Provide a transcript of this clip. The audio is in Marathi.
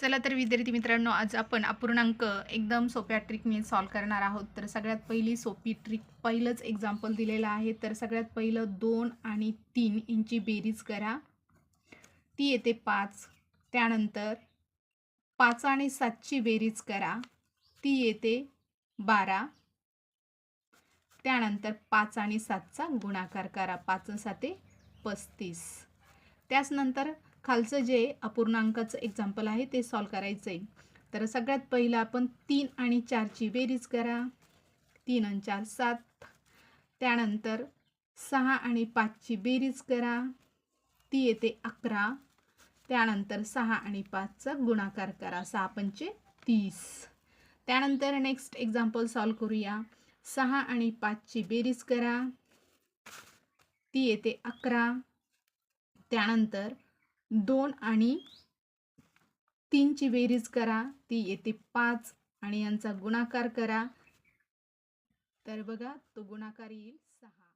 चला तर विद्यार्थी मित्रांनो आज आपण अपूर्णांक एकदम सोप्या ट्रिकने सॉल्व करणार आहोत. तर सगळ्यात पहिली सोपी ट्रिक पहिलंच एक्झाम्पल दिलेलं आहे. तर सगळ्यात पहिलं दोन आणि तीन इंची बेरीज करा. ती येते पाच. त्यानंतर पाच आणि सातची बेरीज करा. ती येते बारा. त्यानंतर पाच आणि सातचा गुणाकार करा. पाच साते पस्तीस. त्याचनंतर खालचं जे अपूर्णांकाचं एक्झाम्पल आहे ते सॉल्व करायचं आहे. तर सगळ्यात पहिलं आपण तीन आणि चारची बेरीज करा. तीन आणि चार सात. त्यानंतर सहा आणि पाचची बेरीज करा. ती येते अकरा. त्यानंतर सहा आणि पाचचा गुणाकार करा. सहा पंचे तीस. त्यानंतर नेक्स्ट एक्झाम्पल सॉल्व करूया. सहा आणि पाचची बेरीज करा. ती येते अकरा. त्यानंतर दोन आणि तीनची बेरीज करा. ती येते पाच आणि यांचा गुणाकार करा. तर बघा तो गुणाकार येईल सहा.